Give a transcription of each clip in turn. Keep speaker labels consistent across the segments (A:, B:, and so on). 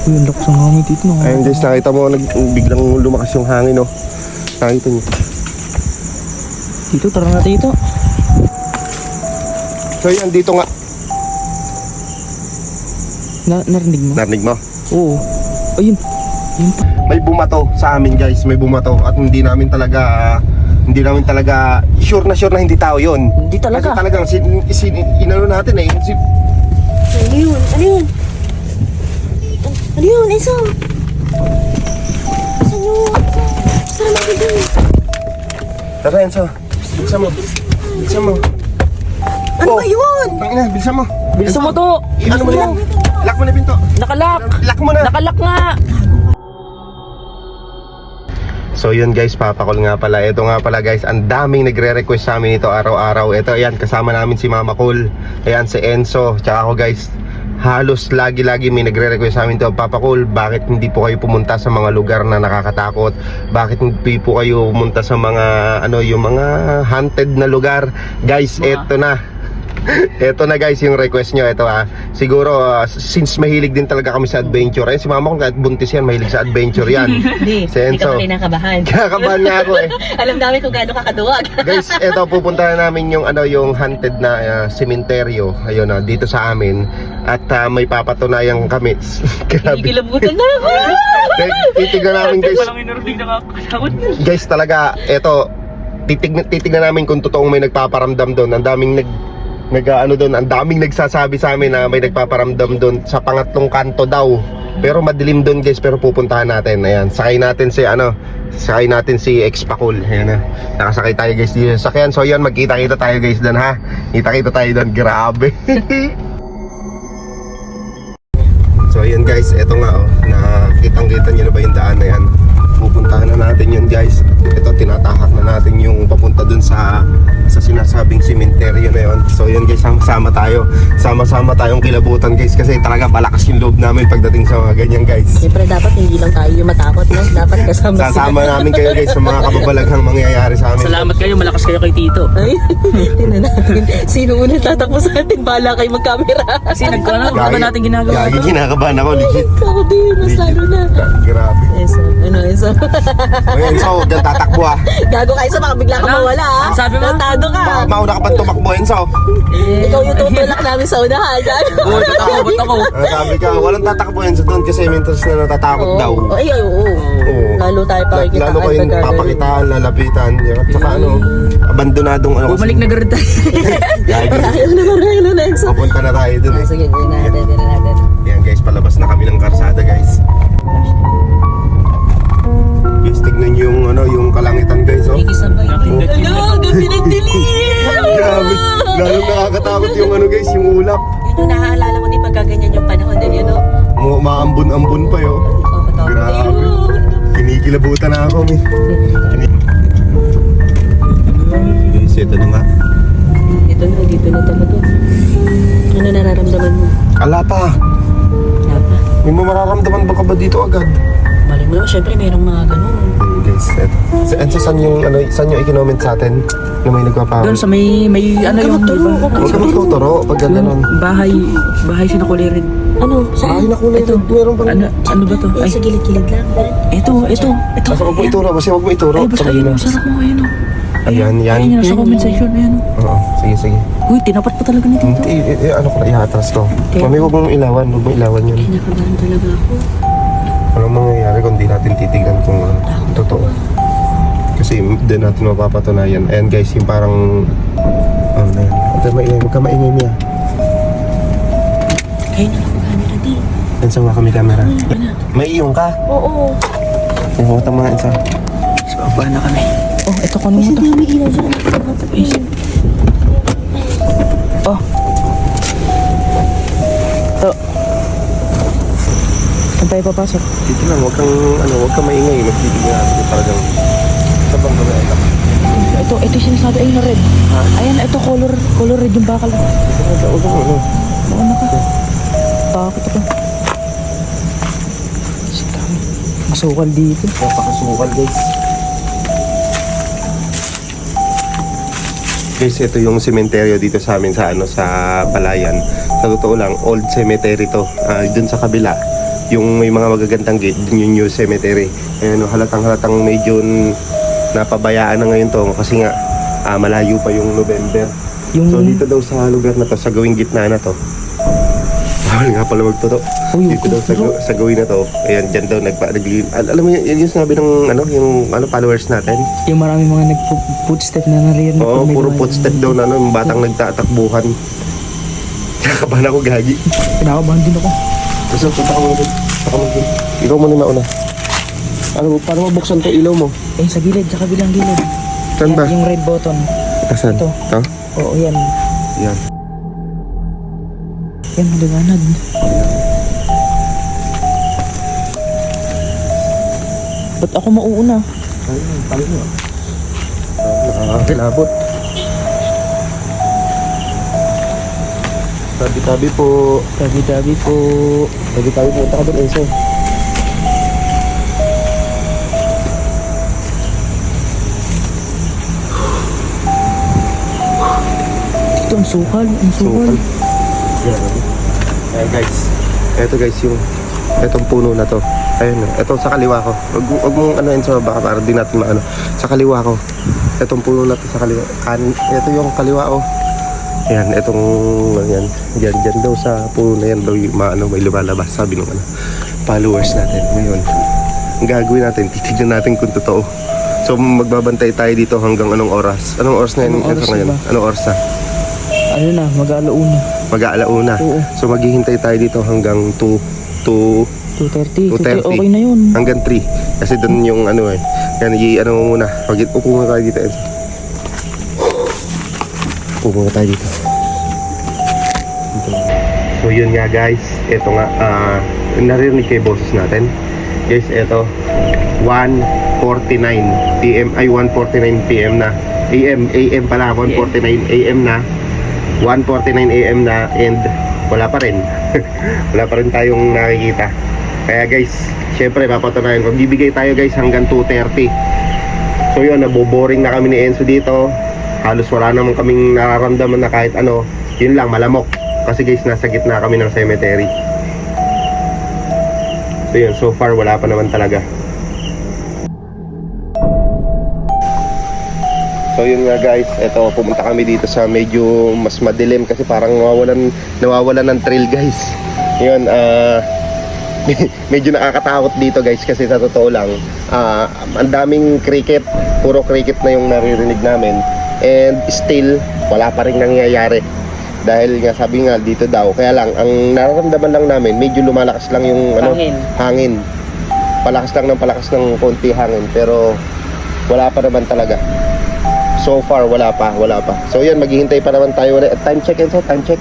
A: Uy, ang lakas ng hangin dito. No?
B: Ayun guys, nakita mo, nag, biglang lumakas yung hangin, no? Nakita niyo.
A: Dito, tara na dito.
B: So yan, dito nga.
A: Na, narinig mo?
B: Narinig mo?
A: Oo. Ayun. Ayun pa.
B: May bumato sa amin guys, may bumato. At hindi namin talaga, hindi namin talaga, sure na sure na hindi tao yun.
A: Hindi
B: Kasi
A: talaga.
B: talagang sin, sin, inano natin eh. Si,
C: Ano yun? Ano yun? Yun? Enzo? Saan yun? Saan naman dito?
B: Tara Enzo, bilisan mo. Bilisan mo.
C: Ano
B: Oh.
C: ba yun?
B: Tangina, bilisan mo.
A: Bilisan mo to.
B: Ano mo na yan? Lock mo na yung pinto.
A: Nakalak.
B: Lock mo na.
A: Nakalak nga.
B: So yun guys, papakol nga pala. Ito nga pala guys, ang daming nagre-request sa amin ito araw-araw. Ito ayan, kasama namin si Mama Cool. Ayan si Enzo, tsaka ako guys. Halos lagi-lagi may nagre-request sa amin ito. Papa Cool, bakit hindi po kayo pumunta sa mga lugar na nakakatakot? Bakit hindi po kayo pumunta sa mga ano, yung mga haunted na lugar? Guys, eto na. Ito na guys yung request nyo Ito ah Siguro ah, since mahilig din talaga kami sa adventure Eh si mama ko kahit buntis yan Mahilig sa adventure yan
C: Hindi. Hindi ka pa kinakabahan.
B: Kakabahan nga ako eh.
C: Alam namin kung gaano kakaduwag.
B: Guys, eto pupuntahan namin yung ano yung haunted na uh, sementeryo ayun na dito sa amin at ah, may papatunayan kami. Grabe.
C: Kinikilabutan na ako.
B: Tit- Titignan namin guys.
A: Walang inurinig nakakatakot.
B: Guys, talaga eto titignan titignan namin kung totoong may nagpaparamdam doon. Ang daming nag nag ano doon, ang daming nagsasabi sa amin na may nagpaparamdam doon sa pangatlong kanto daw. Pero madilim doon guys, pero pupuntahan natin. Ayan, sakay natin si ano, sakay natin si Expacul. Ayan na. Nakasakay tayo guys dito sa sakyan. So yan, magkita-kita tayo guys doon ha. Kita-kita tayo doon. Grabe. so ayan guys, eto nga oh, nakitang-kita niyo na ba yung daan na yan? Pupuntahan na natin yun guys. Ito tinatahak na natin yung papunta dun sa sa sinasabing sementeryo na yun. So yun guys, sama-sama tayo. Sama-sama tayong kilabutan guys kasi talaga malakas yung loob namin pagdating sa mga ganyan guys.
C: Siyempre dapat hindi lang tayo yung matakot, no? Dapat kasama
B: Sasama namin kayo guys sa mga kababalaghang mangyayari sa amin.
A: Salamat kayo, malakas kayo kay Tito.
C: Ay, tingnan natin. Sino una tatakbo sa atin? Bala kayo mag-camera.
A: Kasi nagkano, ano ba natin ginagawa
B: Gagi, kinakabahan ako legit.
C: Ako din, mas lalo na.
B: Grabe.
C: Ano, eso.
B: So, dyan tatakbo ah.
C: Gago kayo sa baka bigla ka
A: Ano?
C: mawala?
A: Ang sabi mo?
C: Tratado ka.
B: Baka mauna ka pa tumakbo yun, so.
C: Ikaw yung tutulak namin sa unahan. Gago.
A: Oo, ba't ako, ba't ako?
B: Sabi ka, walang tatakbo sa doon kasi mintas na natatakot daw.
C: Oo. Ay, ay, oo.
B: Oo.
C: Lalo tayo pakikitaan.
B: Lalo kayong
C: pag gagawin.
B: papakitaan, lalapitan. At saka ano, abandonadong ano.
A: Bumalik na garo tayo.
B: Gagi.
C: Ayaw na marang na next.
B: Papunta na tayo dun
C: Ah,
B: eh.
C: sige, yun natin, yun natin.
B: Yan guys, palabas na kami ng karsada
C: Dilim!
B: Grabe, lalong nakakatakot yung ano guys, yung ulap.
C: Yun yung naaalala ko din pagkaganyan yung panahon din yun, no?
B: Mo maambun-ambun pa yo.
C: Nakakatakot.
B: Grabe. Kinikilabutan na ako, mi. Guys, ito na nga.
C: Dito na, dito na talaga. Ano nararamdaman mo?
B: Ala pa.
C: Wala pa.
B: May mararamdaman ba ka ba dito agad?
C: Mali mo syempre mayroong mga ganun.
B: Eto. Sa, and sa saan yung, ano, saan yung i-comment sa atin? Na may nagpapawid?
A: Doon sa may, may ano yung...
B: Huwag ka magtuturo pag gano'n.
A: Bahay, bahay sinakulirin.
C: Ano?
B: Ay,
C: Saan?
B: naku, ito. Meron pang...
A: Ano, ano ba to? Ay,
C: sa gilid-gilid lang.
A: ito, ito, ito.
B: Basta huwag mo ituro, basta huwag mo ituro.
A: Ay, basta yun,
B: na.
A: ang sarap mo, ayun o.
B: Ayan, yan.
A: Ayun yun, sa comment section, ayun o.
B: Oo, sige, sige.
A: Uy, tinapat pa talaga ni Tito.
B: Hindi, eh, eh, ano ko na ihatas to. Mami, huwag mong ilawan, huwag mong ilawan yun.
C: Kinakabahan talaga ako.
B: Anong mangyayari kung di natin titignan kung ano, totoo. Kasi hindi natin mapapatunayan. Ayan guys, yung parang... Ano na yan? Huwag ka maingay, huwag ka maingay niya.
C: Kayo na lang camera di.
B: Yan sa mga kami camera. May iyong ka.
C: Oo.
B: Huwag mo nga isa.
A: So, baba na kami. Oh, ito kunin mo to.
C: May ilaw dyan.
A: Is. Tayo papasok?
B: Dito lang, huwag kang, ano, huwag kang maingay. Magtitignan natin talagang... Sabang ba ito?
A: Ito, ito yung sinasabi. Ayun na red. Ayan, ito color, color red yung bakal.
B: Ito, huwag kang ano.
A: Mauna ka. Bakit ako? Kami. Masukal dito.
B: Napakasukal guys. Guys, ito yung sementeryo dito sa amin sa ano sa Palayan. Sa totoo lang, old cemetery to. Ah, dun sa kabila. Yung may mga magagandang gate, dun yung new cemetery. Ayan, oh, halatang halatang medyo napabayaan na ngayon to kasi nga ah, malayo pa yung November.
A: Yung...
B: So dito daw sa lugar na to, sa gawing gitna na to. Bawal nga pala magtuto.
A: Uy,
B: Dito daw sa, sa gawin na to, ayan, dyan daw nagpa, nagli, al- alam mo yun, yun yung sinabi ng ano, yung ano, followers natin.
A: Yung maraming mga nag-footstep na naririnig.
B: Oo, puro footstep daw na ano, yung batang nagtatakbuhan. Kakabahan ako gagi.
A: Kinakabahan din ako.
B: Basta punta ka muna dun. Punta ka muna dun. Ikaw muna mauna. Ano, paano mabuksan to ilaw mo?
A: Eh, sa gilid, sa kabilang gilid.
B: Saan ba?
A: Yan, Yung red button.
B: Asan?
A: Ito.
B: Ito?
A: Oo, yan.
B: Yan.
A: Yan, maliwanag. Ba't ako mauuna?
B: Ayun, tayo na. Nakakakilabot. Tabi-tabi po.
A: Tabi-tabi po.
B: Tabi-tabi po. Punta ka doon, Enzo.
A: Dito, ang sukal. Ang sukal.
B: Yan. Ayan guys. Ito guys yung etong puno na to. Ayun, ito sa kaliwa ko. Wag, wag mong ano yun sa baka para di natin maano. Sa kaliwa ko. Etong puno na to sa kaliwa. Kan, ito yung kaliwa oh. Ayan, etong yan, yan, dyan daw sa puno na yan daw yung maano, may lumalabas sabi ng ano, followers natin. Ngayon, ang gagawin natin, titignan natin kung totoo. So magbabantay tayo dito hanggang anong oras? Anong oras na yun?
A: Anong oras
B: ngayon?
A: na ba?
B: Anong oras na?
A: Ano na, mag-aalauna.
B: Mag-aalauna.
A: Oo.
B: So maghihintay tayo dito hanggang 2 2
A: 2.30.
B: 2:30.
A: Okay na yun.
B: hanggang 3 kasi doon yung ano eh. Yan i ano mo muna. Pag upo muna tayo dito. Enzo. Upo muna tayo dito. So yun nga guys, ito nga ah narinig kayo boses natin. Guys, ito 1:49 PM ay 1:49 PM na. AM AM pala 1:49 AM na. 1:49 AM na and wala pa rin. wala pa rin tayong nakikita. Kaya guys, syempre papatunayan ko. Bibigay tayo guys hanggang 2.30. So yun, naboboring na kami ni Enzo dito. Halos wala naman kaming nararamdaman na kahit ano. Yun lang, malamok. Kasi guys, nasa gitna kami ng cemetery. So yun, so far wala pa naman talaga. So yun nga guys, eto pumunta kami dito sa medyo mas madilim kasi parang nawawalan nawawalan ng trail guys. Yun, ah medyo nakakatakot dito guys kasi sa totoo lang, ah ang daming cricket, puro cricket na yung naririnig namin. And still, wala pa rin nangyayari. Dahil nga sabi nga dito daw, kaya lang ang nararamdaman lang namin, medyo lumalakas lang yung ano,
A: Hangin.
B: hangin. Palakas lang ng palakas ng konti hangin pero wala pa naman talaga. So far wala pa, wala pa. So yan maghihintay pa naman tayo ulit. Time check and time check.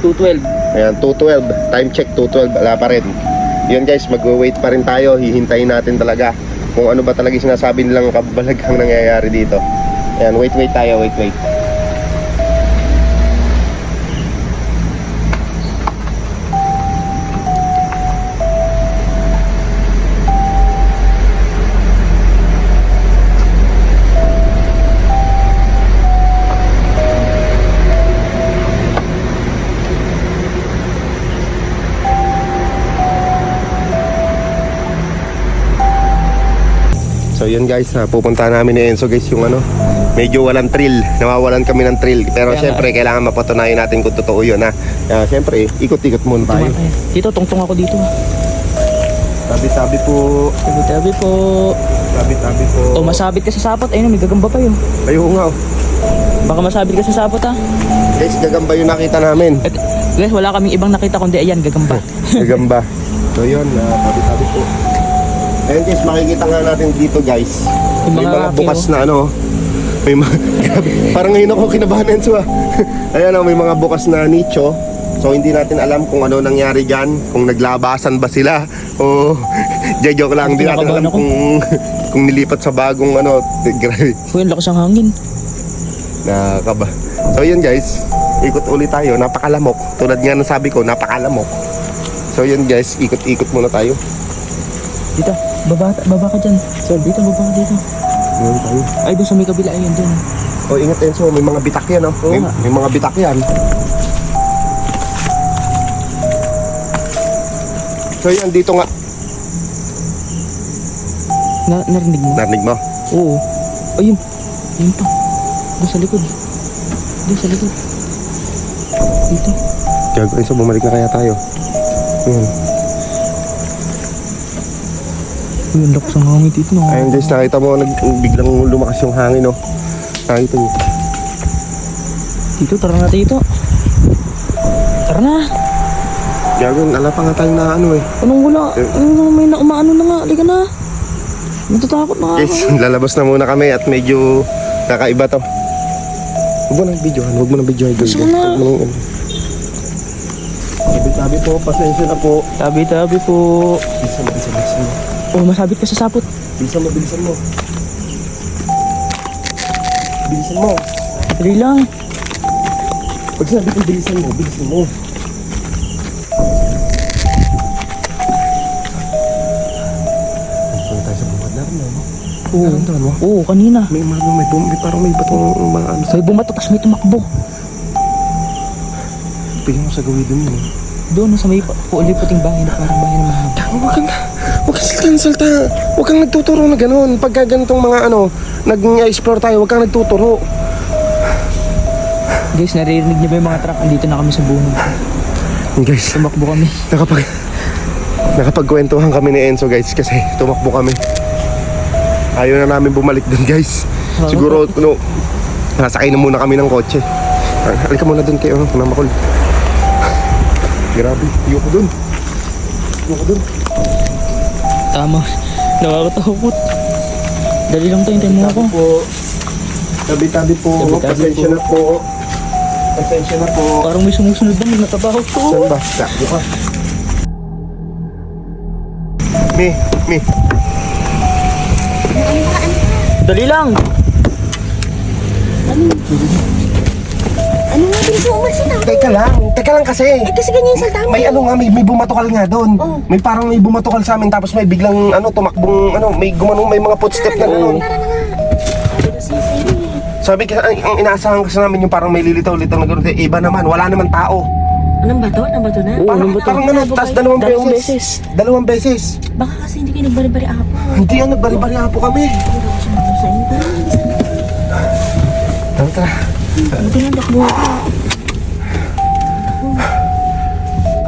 A: 2.12.
B: Ayan, 212. Time check 212, wala pa rin. Yun guys, magwe-wait pa rin tayo. Hihintayin natin talaga kung ano ba talaga sinasabi nilang kabalaghang nangyayari dito. Ayan, wait, wait tayo, wait, wait. So yun guys, ha, pupunta namin ni Enzo guys yung ano, medyo walang thrill, nawawalan kami ng thrill. Pero
A: Kaya
B: syempre kailangan mapatunayan natin kung totoo yun ha. Kaya syempre, ikot-ikot muna tayo.
A: Dito, tungtong ako dito.
B: Tabi-tabi po,
A: Tabi-tabi po.
B: tabi-tabi po.
A: O, masabit ka sa sapot. Ayun, may gagamba pa yun.
B: Ayun nga oh.
A: Baka masabit ka sa sapot, ha?
B: Guys, gagamba yung nakita namin.
A: At, guys, wala kaming ibang nakita kundi ayan, gagamba.
B: Gagamba. So yun, uh, tabi-tabi po. Ayun guys, makikita nga natin dito guys.
A: Yung
B: May
A: mga
B: mga
A: raki,
B: bukas
A: oh.
B: na ano. May mga, parang ngayon ako kinabahan Enzo ah. Ayan oh, may mga bukas na nicho. So hindi natin alam kung ano nangyari dyan, kung naglabasan ba sila o joke lang, hindi natin alam
A: ako.
B: kung kung nilipat sa bagong ano, grabe,
A: Uy, ang lakas ng hangin.
B: nakakaba. So yun guys, ikot ulit tayo, napakalamok. Tulad nga ng sabi ko, napakalamok. So yun guys, ikot-ikot muna tayo.
A: Dito, baba, baba ka dyan. Sir, dito, baba ka dito.
B: Ngayon tayo.
A: Ay, doon sa may kabila, ayun, doon.
B: O ingat Enzo, may mga bitak yan oh.
A: Oo
B: May,
A: nga.
B: may mga bitak yan. So yan, dito nga.
A: Na, narinig mo?
B: Narinig mo?
A: Oo. Ayun. Ayun pa. Doon sa likod. Doon sa likod. Dito.
B: Gagawin so bumalik na kaya tayo. Ayun.
A: Ayun, lakas ang hangin dito na.
B: Ayun guys, nakita mo, nag, biglang lumakas yung hangin, no? Nakita niyo.
A: Dito, tara na dito. Tara na.
B: Gagawin, ala pa nga tayo na ano eh.
A: Anong wala?
B: Eh.
A: Ano, may na umaano na nga. Halika na. Natatakot na nga
B: Guys,
A: ako.
B: lalabas na muna kami at medyo kakaiba to. Huwag mo nang videohan, huwag mo nang videohan.
A: Gusto ko na.
B: Huwag mo nang... Sabi-sabi po, pasensya na po.
A: Tabi-tabi po.
B: Bilisan
A: Oh, masabit ka sa sapot.
B: Bilisan mo, bilisan mo. Bilisan mo.
A: Dali lang.
B: Pag sinabi ko bilisan mo, bilisan mo. Saan tayo sa bungad na rin, no?
A: Oo.
B: Naramdaman mo?
A: Oo, kanina.
B: May, may, may, bum- may parang may batong mga ano sa...
A: May bumato, tapos may tumakbo.
B: Bigyan mo sa gawin dun yun.
A: Doon, sa may pa- puuli puting bahay na parang bahay na mahaba.
B: Huwag kang, salta. Huwag kang nagtuturo na gano'n. Pagka ganitong mga ano, nag-explore tayo, huwag kang nagtuturo.
A: Guys, naririnig niyo ba yung mga truck? Andito na kami sa buhay.
B: Guys,
A: Tumakbo kami.
B: nakapag... Nakapagkwentuhan kami ni Enzo guys kasi tumakbo kami. Ayaw na namin bumalik dun guys. Siguro, no, nasakay na muna kami ng kotse. Ah, Halika muna dun kayo, Mama Col. Grabe, ayoko dun. Ayoko dun.
A: Tama. Nakakatakot. Dali lang tayo, tayo mo ako.
B: po. Tabi-tabi po.
A: Tabi-tabi
B: Pasensya
A: po.
B: na po. Pasensya na po.
A: Parang may sumusunod na may natabaho to.
B: Saan ba? Sakto ka. Mi, Mi.
A: Dali lang.
C: Ano nga, bilis mo umalis na.
B: Teka lang, teka lang kasi.
C: Eh, kasi ganyan yung salta mo.
B: May ano nga, may, may bumatokal nga doon.
C: Oh.
B: May parang may bumatokal sa amin tapos may biglang ano tumakbong ano, may gumanong may mga footstep na gano'n.
C: Tara na nga. Sabi
B: kasi ang, ang inaasahan kasi namin yung parang may lilitaw-litaw na gano'n. Iba naman, wala naman tao.
C: Anong bato? Anong bato na?
A: Oo,
B: Parang,
A: anong bato?
B: parang ano, tas dalawang,
A: Dalawang
B: beses.
A: beses.
B: Dalawang beses.
C: Baka kasi hindi kayo nagbari-bari ako.
B: Hindi yan, nagbari-bari po kami. Tara, tara.
C: Buti takbo ako.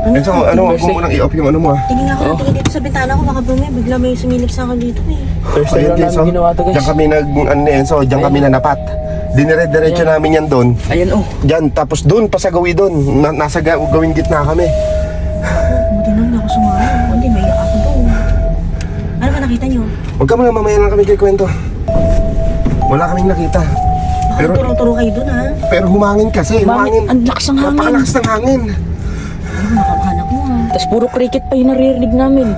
C: Ano?
B: Enzo, ano, huwag mo munang i-off yung ano mo ah.
C: Tingin ako tingin dito sa bintana ko. Baka bumi. Bigla may sumilip sa akin dito eh.
A: First time lang namin
B: oh.
A: ginawa to guys.
B: Diyan kami nag, ano ni Enzo, diyan kami nanapat. Dinire-diretso namin yan doon.
A: Ayan oh.
B: Diyan, tapos doon, pa sa gawi doon. Na, nasa ga, gawing gitna kami.
C: Buti na hindi ako sumama. Hindi, may ako doon. Ano ba nakita niyo?
B: Huwag ka muna, mamaya lang kami kay kwento. Wala kaming nakita. Pero-
C: turong-turo kayo doon ha.
B: Pero humangin kasi, humangin.
A: Mangin, ang lakas ng hangin.
B: Napakalakas ng hangin.
C: Nakabahan ako ha.
A: Tapos puro cricket pa yung naririnig namin.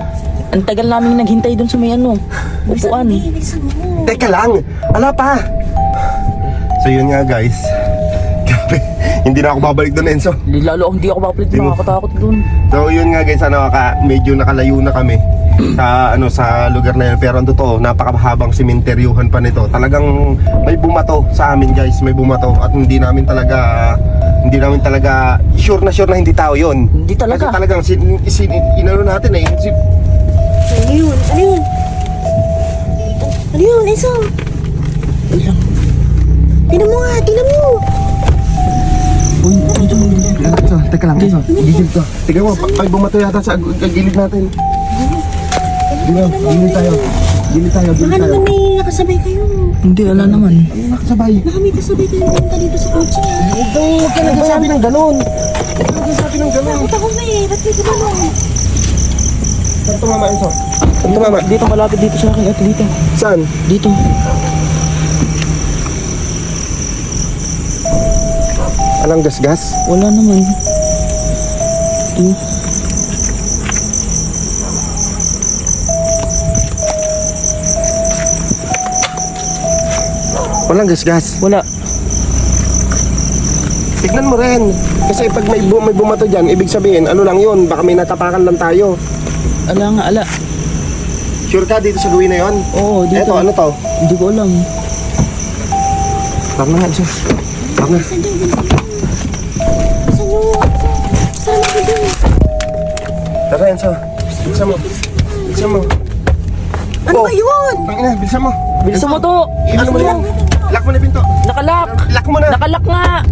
A: Ang tagal namin naghintay doon sa may ano, upuan.
C: Bilisan mo, bilisan mo.
B: Teka lang, ala pa. So yun nga guys. Grabe, hindi na ako babalik doon Enzo.
A: Lalo hindi ako babalik
B: Di mo-
A: nakakatakot doon.
B: So yun nga guys, ano, ka, medyo nakalayo na kami sa ano sa lugar na yun. Pero ang totoo, napakahabang simenteryuhan pa nito. Talagang may bumato sa amin guys, may bumato at hindi namin talaga hindi namin talaga sure na sure na hindi tao yun.
A: Hindi talaga.
B: Kasi talagang sin, sin, inano natin eh. Si,
C: Ano yun? Ano yun? Ano yun, Enzo? Tingnan mo nga, tingnan mo.
A: Uy, dito mo.
B: Enzo, teka lang Enzo, gigil to. Tingnan mo, pa- may bumato yata sa gilid natin. Gilid, gilid tayo. Gilid tayo,
C: Baka
B: gilid tayo.
C: naman may nakasabay kayo.
A: Hindi, wala naman.
B: Ano nakasabay?
C: Baka may kasabay kayo punta dito sa kotse.
B: Ito, huwag ka nagsasabi ng ganon. Huwag ka nagsasabi ng ganon.
C: Takot ako na eh. Ba't kayo gumano?
B: Saan tumama, Enzo? Saan tumama?
A: Dito malapit dito sa akin. Ito dito.
B: Saan?
A: Dito.
B: Alang gasgas?
A: Wala naman. Ito.
B: Walang gasgas.
A: Wala.
B: Tignan mo rin. Kasi pag may, bu- may bumato dyan, ibig sabihin, ano lang yun, baka may natapakan lang tayo.
A: Ala nga, ala.
B: Sure ka dito sa gawin na yun?
A: Oo, dito.
B: Eto, ano to?
A: Hindi ko alam.
B: Tama nga, Jesus. Tama. Tara, Enzo. Bilisan mo. Bilisan mo.
C: Ano
B: oh.
C: ba yun?
B: Tangina, bilisan mo.
A: Bilisan mo to.
B: Ano mo lang? Lock mo na pinto.
A: Nakalak.
B: Lock mo na.
A: Nakalak nga.